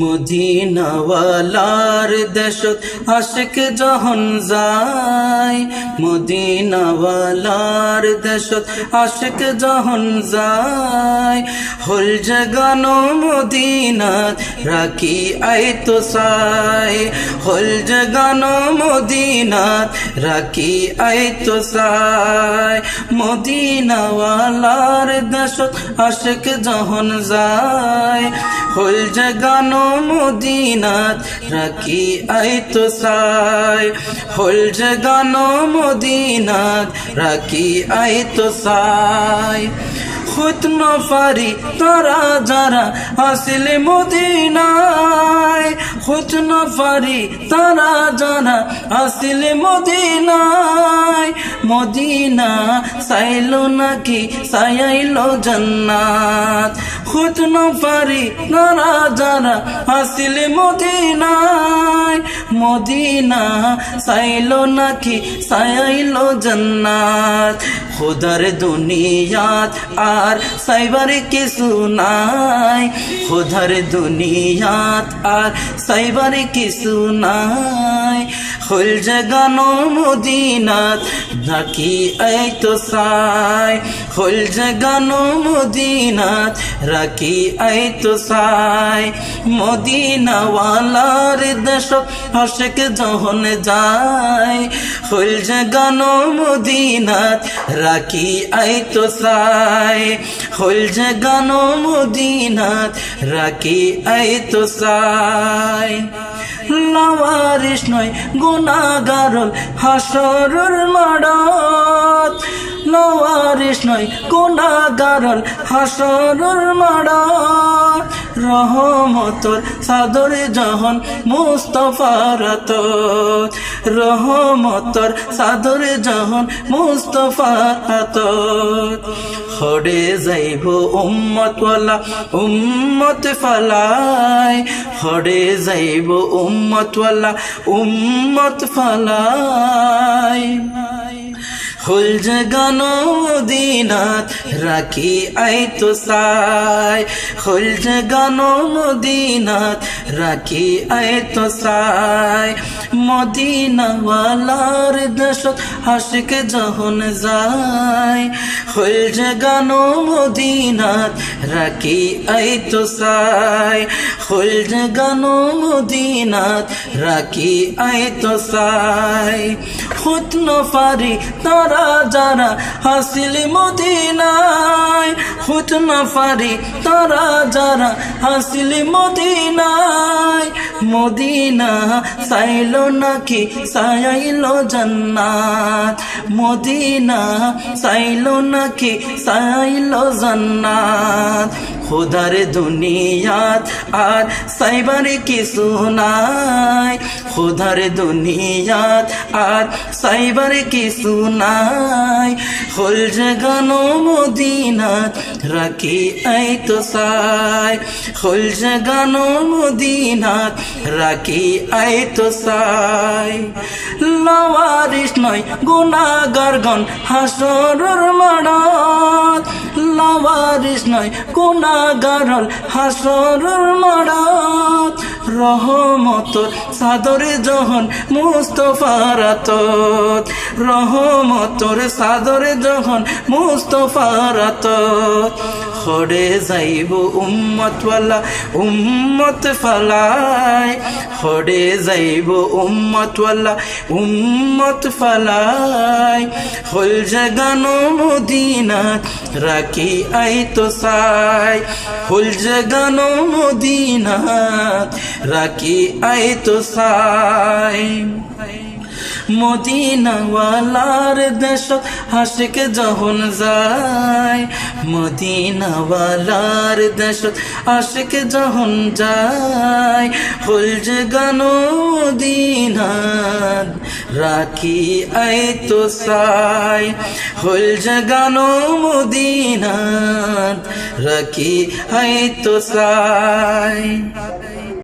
মদিনাওয়ালার দেশত আশিক যখন যায়। মদিনাওয়ালার দেশত আশিক যখন যায়। হল জগানো মদিনাত রাখি আই তো সাই হল জগানো মদিনাত রাখি আই তো সাই মদিনাওয়ালার দেশত আশিক যখন যায়। হল জগানো মদিনাত রাখি আই তো সাই হল জগানো মদিনাত রাখি আই তো সাই খুদ নফারি, তারা যারা আসলে মদিনায়। খুদ নফারি, তারা যারা আসলে মদিনায়। মদিনা সাইলো নাকি সাইলো জান্নাত। খুদ নফারি নারা যারা আসলে মদিনায়। মদিনা সাইলো নাকি সাইলো জান্নাত। খুদার দুনিয়াত আর সাইবার কিছু নাই। খুদার দুনিয়াত আর সাইবার কিছু নাই। হল জগানো মদিনাত, নাকি এই তো সাই। হল জগানো মদিনাত রাখি এই তো সাই। মদিনাওয়ালার দেশত হসেক যখন যায়। হল জগানো মদিনাত রাখি আই তো সাই। হল জগানো মদিনাত, রাখি আই তো সাই। লাওয়ারিস নয় গুনাগারল হাসরুর মাডত লাওয়ারিস নয় গুনাগারল হাসরুর মাডত রহমতর সাদর জহন মুস্তফারত রহমতর সাদর জহন মুস্তফারত হরে যাইব উম্মত উম্মত ফালাই। হরে যাইব উম্মত উম্মত ফালাই। হুল জগানো মদিনাত রাখি আই তো সাই। হুল জগানো মদিনাত রাখি আই তো সাই। মদিনাওয়ালার দেশত হাসিক যখন যায়। হুল জগানো মদিনাত রাখি আই তো সাই। হুল জগানো মদিনাত রাখি আই তো সাই। খুদ নফারি তারা যারা যারা হাসিল মদিনায় খুদ নফারি তারা যারা হাসিল মদিনায়, মদিনা সাইল নাকি সাইল জান্নাত, মদিনা সাইল নাকি সাইল জান্নাত। খুদার দুনিয়াত আর সাইবার কিছু নাই। খুদার দুনিয়াত আর সাইবার কিছু নাই। হল জগানো মদিনাত, রাখি আই তো সাই হল জগানো মদিনাত, রাখি আই তো সাই লাওয়ারিস নয় গুনাগার গন হাসরর মাড়াত লাওয়ারিস নয় কোনা গারল হাসর মারাত। রহমত সাদরে যখন মুস্তফারাত রহমতর সাদরে যখন মুস্তফারাত হরে যাইব উম্মতওয়ালা উম্মত ফালাই। হরে যাইব উম্মতওয়ালা উম্মত ফালাই। হল জগানো মদিনাত, রাখি আই তো সাই হল জগানো মদিনাত, রাখি আই তো সাই মদিনাওয়ালার দেশ হাসিক যখন যায়, মদিনাওয়ালার দেশ আশিক যখন যায় ফুল গানো মদিনাত রাখি আই তো সাই ফুল গানো মদিনাত রাখি আই তো সাই।